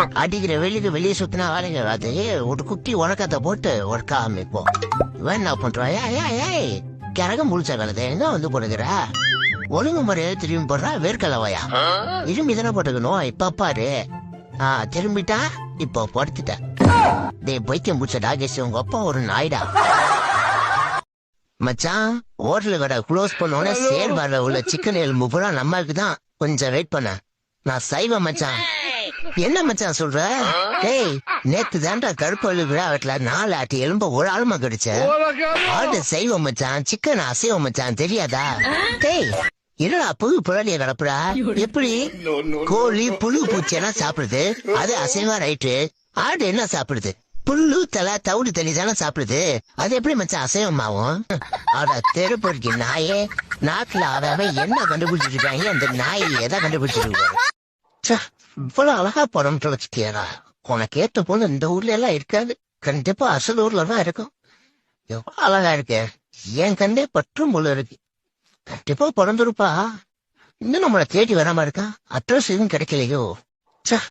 அடிக்கிற வெளிக்கு வெளியே சுத்தினா வேலைக்கு அது ஒரு குட்டி உனக்கத்தை போட்டு ஒர்க் ஆரம்பிப்போம் இவன் என்ன பண்றா? ஏய் ஏய் ஏய் கிறகம் முழிச்ச கலதை எங்க வந்து போடுகிற? ஒழுங்கு முறையை திரும்பி போடுறா? வேர்க்கலவையா? இரும்பி தானே போட்டுக்கணும்? இப்ப பாரு. ஆ திரும்பிட்டா இப்போ படுத்துட்ட. டேய் பைத்தியம் பிடிச்ச டாகேஷ் உங்க அப்பா ஒரு நாய்டா. மச்சான் ஹோட்டல் கடை க்ளோஸ் பண்ணோடனே சேர்வாரில் உள்ள சிக்கன் எலும்பு பூரா நம்மளுக்கு தான். கொஞ்சம் வெயிட் பண்ண. நான் சைவம் மச்சான். என்ன மச்சான் சொல்ற? டேய் நேத்து தாண்டா கருப்பு எலும்பு வீட்டுல நாலு ஆட்டி எலும்ப ஒரு ஆளுமா கிடைச்ச? ஆடு சைவம் மச்சான் சிக்கன் அசைவம் மச்சான் தெரியாதா? டேய் என்னடா புழு புழலிய கிடப்புறா எப்படி? கோழி புழு பூச்சி எல்லாம் சாப்பிடுது. அது அசைவம் ரைட்டு. ஆடு என்ன சாப்பிடுது? புல்லு தலை தவிடு தண்ணி தானே சாப்பிடுது. அது எப்படி மச்சான் அசைவமாகும் அட தெருப்பொருக்கி நாயே. நாட்டுல அவன் என்ன கண்டுபிடிச்சிட்டு இருக்காங்க அந்த நாய் எதை கண்டுபிடிச்சிருக்காங்க ச்சே, இவ்வளவு அழகா படம் தொலைச்சிட்டியாடா உனக்கு ஏத்த போல இந்த ஊர்ல எல்லாம் இருக்காது. கண்டிப்பா அசல் ஊர்ல தான் இருக்கும். எவ்வளவு அழகா இருக்க. என் கண்டே பற்றும் போல இருக்கு. கண்டிப்பா பிறந்திருப்பா இன்னும் நம்மளை தேடி வராம இருக்கா? அட்ரஸ் எதுவும் கிடைக்கலையோ?